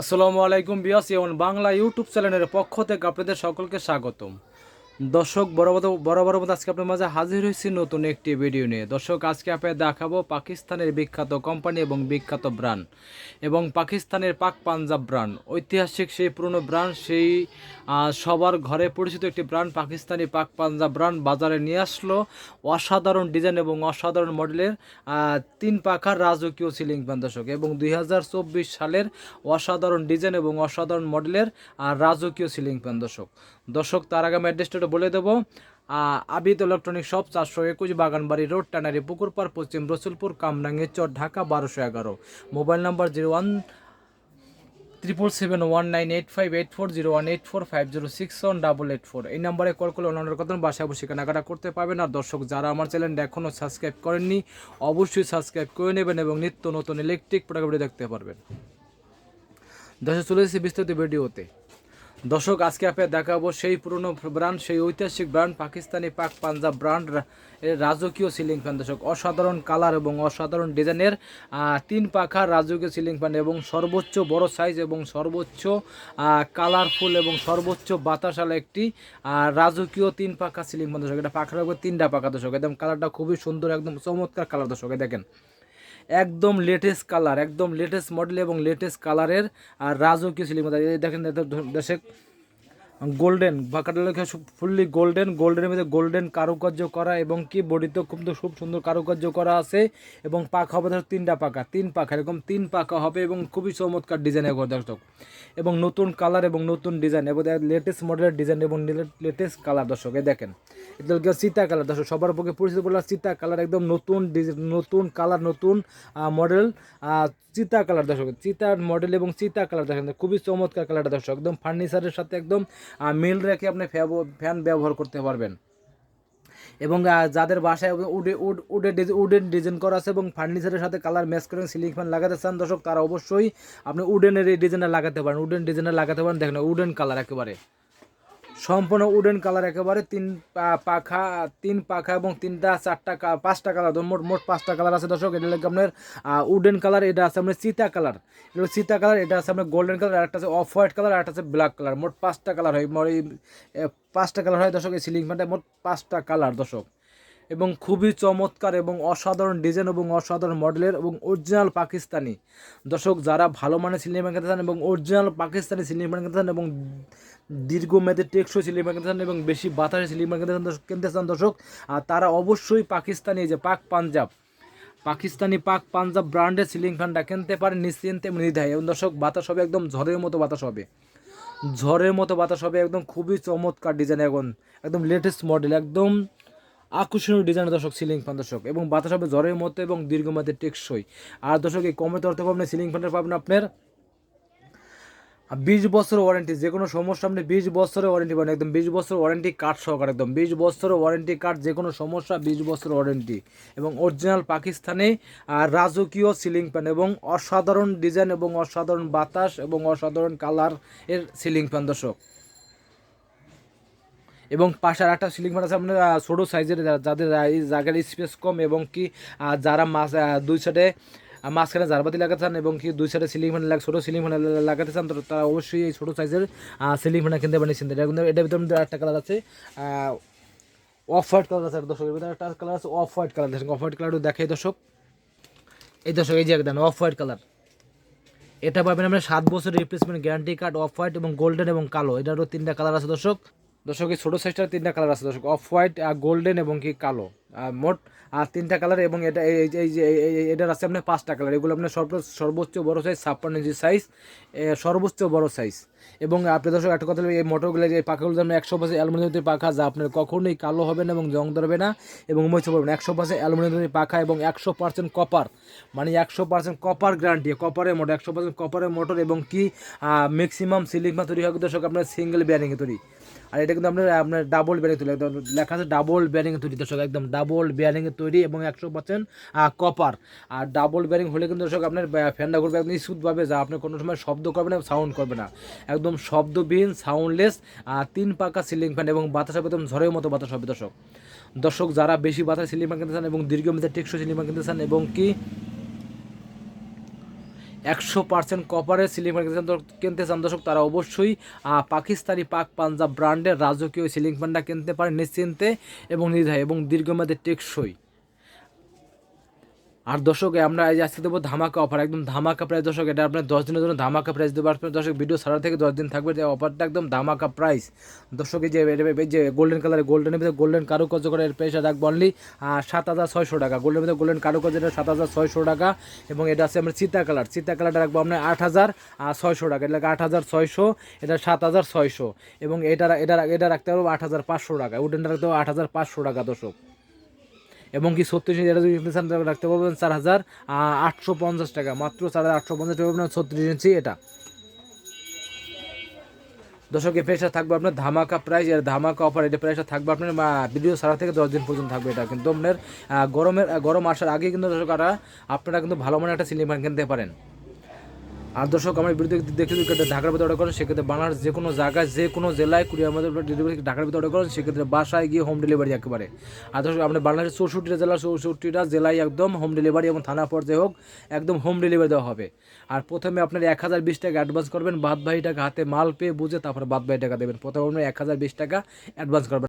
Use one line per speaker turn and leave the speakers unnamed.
আসসালামু আলাইকুম বিয়াস এবং বাংলা ইউটিউব চ্যানেলের পক্ষ থেকে আপনাদের সকলকে স্বাগতম। দর্শক, বড় বড় মতো আজকে আপনার মাঝে হাজির হয়েছি নতুন একটি ভিডিও নিয়ে। দর্শক, আজকে আপনাদের দেখাবো পাকিস্তানের বিখ্যাত কোম্পানি এবং বিখ্যাত ব্র্যান্ড এবং পাকিস্তানের পাক পাঞ্জাব ব্র্যান্ড ঐতিহাসিক সেই পুরনো ব্র্যান্ড সেই সবার ঘরে পরিচিত একটি ব্র্যান্ড পাকিস্তানি পাক পাঞ্জাব ব্র্যান্ড বাজারে নিয়ে আসলো। অসাধারণ ডিজাইন এবং অসাধারণ মডেলের তিন পাখার রাজকীয় সিলিং ফ্যান দর্শক। এবং দুই হাজার চব্বিশ সালের অসাধারণ ডিজাইন এবং অসাধারণ মডেলের রাজকীয় সিলিং ফ্যান দর্শক। দর্শক, তার আগে আমি অ্যাড্রেসটা বলে দেবো। আবিদ ইলেকট্রনিক শপ চারশো একুশ বাগানবাড়ি রোড টানারি পুকুরপাড় পশ্চিম রসুলপুর, কামরাঙ্গি চর, ঢাকা, বারোশো এগারো। Mobile number zero one triple seven one nine eight five eight four zero one eight four five zero six one double eight four এই নাম্বারে কল করলে অন্যান্য কথা বাসায় বসে কেনাকাটা করতে পারবেন। আর দর্শক, যারা আমার চ্যানেলটা এখনও সাবস্ক্রাইব করেননি, অবশ্যই সাবস্ক্রাইব করে নেবেন এবং নিত্য নতুন ইলেকট্রিক প্রোডাক্ট দেখতে পারবেন। দর্শক, চলে এসেছি বিস্তারিত ভিডিওতে দর্শক, আজকে আপনার দেখাবো সেই পুরনো ব্র্যান্ড, সেই ঐতিহাসিক ব্র্যান্ড, পাকিস্তানি পাক পাঞ্জাব ব্র্যান্ড, এর রাজকীয় সিলিং ফ্যান। দর্শক, অসাধারণ কালার এবং অসাধারণ ডিজাইনের তিন পাখার রাজকীয় সিলিং ফ্যান এবং সর্বোচ্চ বড় সাইজ এবং সর্বোচ্চ কালারফুল এবং সর্বোচ্চ বাতাসালা একটি রাজকীয় তিন পাখা সিলিং ফ্যান। দর্শক, এটা পাখার উপর তিনটা পাখা। দর্শক, একদম কালারটা খুবই সুন্দর, একদম চমৎকার কালার। দর্শক দেখেন একদম লেটেস্ট কালার একদম লেটেস্ট মডেল এবং লেটেস্ট কালারের আর রাজকীয় সিলিং এই দেখেন দেশে গোল্ডেন বা কাটার লেখা ফুললি গোল্ডেন, গোল্ডেনের মধ্যে গোল্ডেন কারুকার্য করা এবং কি বডিতেও খুব খুব সুন্দর কারুকার্য করা আছে এবং পাখা হবে ধর তিনটা পাখা, তিন পাখা, এরকম তিন পাখা হবে এবং খুবই চমৎকার ডিজাইনের ঘর দর্শক। এবং নতুন কালার এবং নতুন ডিজাইন এবং লেটেস্ট মডেলের ডিজাইন এবং লেটেস্ট কালার দর্শক, এ দেখেন। এটা হলো চিতা কালার দর্শক, সবার পক্ষে পরিচিত বললাম চিতা কালার একদম নতুন নতুন কালার নতুন মডেল চিতা কালার দর্শক চিতার মডেল এবং চিতা কালার দেখেন খুবই চমৎকার কালারটা দর্শক, একদম ফার্নিচারের সাথে একদম মিল রেখে আপনি ফ্যান ব্যবহার করতে পারবেন। এবং যাদের বাসায় উডে উড উডে ডিজাইন উডেন ডিজাইন করা আছে এবং ফার্নিচারের সাথে কালার ম্যাচ করে সিলিং ফ্যান লাগাতে চান, দর্শক, তারা অবশ্যই আপনি উডেনের এই ডিজাইনটা লাগাতে পারেন, উডেন ডিজাইনটা লাগাতে পারেন, দেখেন, উডেন কালার একেবারে। সম্পূর্ণ উডেন কালার একেবারে, তিন পাখা তিন পাখা এবং তিনটা, চারটা পাঁচটা কালার মোট মোট পাঁচটা কালার আছে দর্শক। এটা লাগে আপনার উডেন কালার, এটা আছে আপনার চিতা কালার। এটা চিতা কালার, এটা আছে আপনার গোল্ডেন কালার একটা আছে অফ হোয়াইট কালার একটা আছে ব্ল্যাক কালার। মোট পাঁচটা কালার হয় পাঁচটা কালার হয় দর্শক, এই সিলিং ফ্যানটা মোট পাঁচটা কালার দর্শক। এবং খুবই চমৎকার এবং অসাধারণ ডিজাইন এবং অসাধারণ মডেলের এবং অরিজিনাল পাকিস্তানি। দর্শক, যারা ভালো মানের সিলিং ফ্যান কিনতে চান এবং অরিজিনাল পাকিস্তানি সিলিং ফ্যান কিনতে চান এবং দীর্ঘমেয়াদী টেকসই সিলিং ফ্যান কিনতে চান এবং বেশি বাতাসে সিলিং ফ্যান কিনতে চান কিনতে চান, দর্শক আর তারা অবশ্যই পাকিস্তানি যে পাক পাঞ্জাব, পাকিস্তানি পাক পাঞ্জাব ব্র্যান্ডের সিলিং ফ্যানটা কিনতে পারেন নিশ্চিন্তে নির্ধায় এবং দর্শক, বাতাস হবে একদম ঝড়ের মতো বাতাস হবে। ঝড়ের মতো বাতাস হবে, একদম খুবই চমৎকার ডিজাইন এখন একদম লেটেস্ট মডেল একদম আকর্ষণীয় ডিজাইনের দর্শক সিলিং ফ্যান দর্শক এবং বাতাস হবে জ্বরের মতো এবং দীর্ঘমেয়াদী টেকসই। আর দর্শক, এই তরফ থেকে আপনি সিলিং ফ্যানটা পাবেন আপনার বিশ বছর ওয়ারেন্টি যে কোনো সমস্যা আপনি বিশ বছরের ওয়ারেন্টি পাবেন। একদম বিশ বছর ওয়ারেন্টি কার্ড সহকারে একদম বিশ বছরের ওয়ারেন্টি কার্ড যে কোনো সমস্যা, বিশ বছর ওয়ারেন্টি এবং অরিজিনাল পাকিস্তানি রাজকীয় সিলিং ফ্যান এবং অসাধারণ ডিজাইন এবং অসাধারণ বাতাস এবং অসাধারণ কালারের সিলিং ফ্যান দর্শক। এবং পাশে আর একটা সিলিং ফ্যান আছে আপনার ছোটো সাইজের যাদের জায়গার স্পেস কম এবং কি যারা মাছ দুই সাইডে মাঝখানে জারবাতি লাগাতে চান এবং কি দুই সাইডে সিলিং ফ্যান ছোটো সিলিং ফ্যান লাগাতে চান, তো তারা অবশ্যই এই ছোটো সাইজের সিলিং ফ্যান কিনতে পারেন এটা কিন্তু, এটার ভিতরে একটা কালার আছে অফ হোয়াইট কালার আছে দর্শকের ভিতরে একটা কালার আছে অফ হোয়াইট কালার দেখেন অফ হোয়াইট কালারও দেখাই দর্শক। এই দর্শক, এই যে একদম অফ হোয়াইট কালার এটা পাবেন আপনার সাত বছর replacement guarantee card off white এবং গোল্ডেন এবং কালো। এটারও তিনটা কালার আছে দর্শক। দর্শক, এই ছোটো সাইজটার তিনটা কালার আছে দর্শক অফ হোয়াইট গোল্ডেন এবং কি কালো। মোট আর তিনটা কালার এবং এটা, এই, এই- যে এটার আছে আপনার পাঁচটা কালার এগুলো আপনার সর্ব- সর্বোচ্চ বড় সাইজ ছাপ্পান্ন ইঞ্চি সাইজ সর্বোচ্চ বড় সাইজ এবং আপনি দর্শক, একটা কথা এই মোটরগুলো যে পাখাগুলো যেমন একশো পার্সেন্ট অ্যালুমিনিয়ামের পাখা, যা আপনার কখনোই কালো হবে না এবং জং ধরবে না এবং মরিচে পড়বে না। একশো পার্সেন্ট অ্যালুমিনিয়ামের পাখা এবং একশো পার্সেন্ট কপার মানে একশো পার্সেন্ট কপার গ্যারান্টি কপারের মোটর একশো পার্সেন্ট কপারের মোটর এবং কি ম্যাক্সিমাম সিলিং মা তৈরি হয় দর্শক আপনার সিঙ্গেল ব্যারিংয়ে তৈরি। আর এটা কিন্তু আপনার আপনার ডাবল ব্যারিং তৈরি একদম লেখা আছে ডাবল ব্যারিংয়ে তৈরি দর্শক, একদম ডাবল ব্যারিংয়ে তৈরি এবং একশো পার্সেন্ট কপার আর ডাবল ব্যারিং হলে কিন্তু দর্শক আপনার ফ্যানটা ঘুরবে একদম স্মুথভাবে যা আপনি কোনো সময় শব্দ করবে না সাউন্ড করবে না। একদম শব্দবিহীন সাউন্ডলেস তিন পাকা সিলিং ফ্যান এবং বাতাস হবে একদম ঝড়ের মতো বাতাস হবে, দর্শক। দর্শক, যারা বেশি বাতাস সিলিং ফ্যান কিনতে চান এবং দীর্ঘমেয়াদী টেকসই সিলিং ফ্যান কিনতে চান এবং কি একশো পার্সেন্ট কপারের সিলিং ফ্যান কিনতে চান- দর্শক তারা অবশ্যই পাকিস্তানি পাক পাঞ্জাব ব্র্যান্ডের রাজকীয় সিলিং ফ্যানটা কিনতে পারে নিশ্চিন্তে এবং নির্ধায় এবং দীর্ঘমেয়াদে টেকসই। আর দর্শক আমরা যে আজকে দেবো ধামাকা অফার একদম ধামাকা প্রাইস দর্শক, এটা আপনার দশ দিনের জন্য ধামাকা প্রাইস দেবো। আপনার দর্শক ভিডিও সারা থেকে দশ দিন থাকবে যে অফারটা একদম ধামাকা প্রাইস দর্শক, এই যে যে গোল্ডেন কালারের গোল্ডেনের ভিতরে গোল্ডেন কারুকার্য করে এর প্রাইসটা রাখব অনলি সাত হাজার ছয়শো টাকা। গোল্ডের ভিতরে গোল্ডেন কারুকার্য এটা সাত হাজার ছয়শো টাকা। এবং এটা আছে আমরা চিতা কালার চিতা কালারটা রাখব আপনার আট হাজার ছয়শো টাকা। এটা আট হাজার ছয়শো, এটা সাত হাজার ছয়শো। এবং এটা এটা এটা রাখতে পারব আট হাজার পাঁচশো টাকা। উডেনটা রাখতে পারব আট হাজার পাঁচশো টাকা দর্শক। এবং কি ছত্রিশ ইঞ্চি এটা যদি রাখতে পারবেন চার হাজার আটশো পঞ্চাশ টাকা। মাত্র চার হাজার আটশো পঞ্চাশ টাকা আপনার ছত্রিশ ইঞ্চি এটা। দর্শক, এই থাকবে আপনার ধামাকা প্রাইস এর ধামাকা অফার এটা প্রাইসটা থাকবে আপনার ভিডিও সারা থেকে দশ দিন পর্যন্ত থাকবে এটা। কিন্তু আপনার গরমের গরম আসার আগে কিন্তু দর্শক, আপনারা কিন্তু ভালো মানের একটা সিলিং ফ্যান কিনতে পারেন। আর দর্শক আমার ভিডিও দেখে যদি ঢাকার ভিতরে অর্ডার করেন, সেক্ষেত্রে বাংলার যে কোনো জায়গায়, যে কোনো জেলায় কুড়িয়ার মধ্যে ডেলিভারি ঢাকার ভিতরে অর্ডার করেন, সেক্ষেত্রে বাসায় গিয়ে হোম ডেলিভারি একেবারে। আর দর্শক আপনার বাংলাদেশের চৌষট্টিটা জেলা চৌষট্টিটা জেলায় একদম হোম ডেলিভারি এবং থানা পর্যায়ে হোক, একদম হোম ডেলিভারি দেওয়া হবে। আর প্রথমে আপনার এক হাজার বিশ টাকা অ্যাডভান্স করবেন বাদ বাকি টাকা হাতে মাল পেয়ে বুঝে তারপরে বাদ বাকি টাকা দেবেন। প্রথমে আপনার এক হাজার বিশ টাকা অ্যাডভান্স করবেন।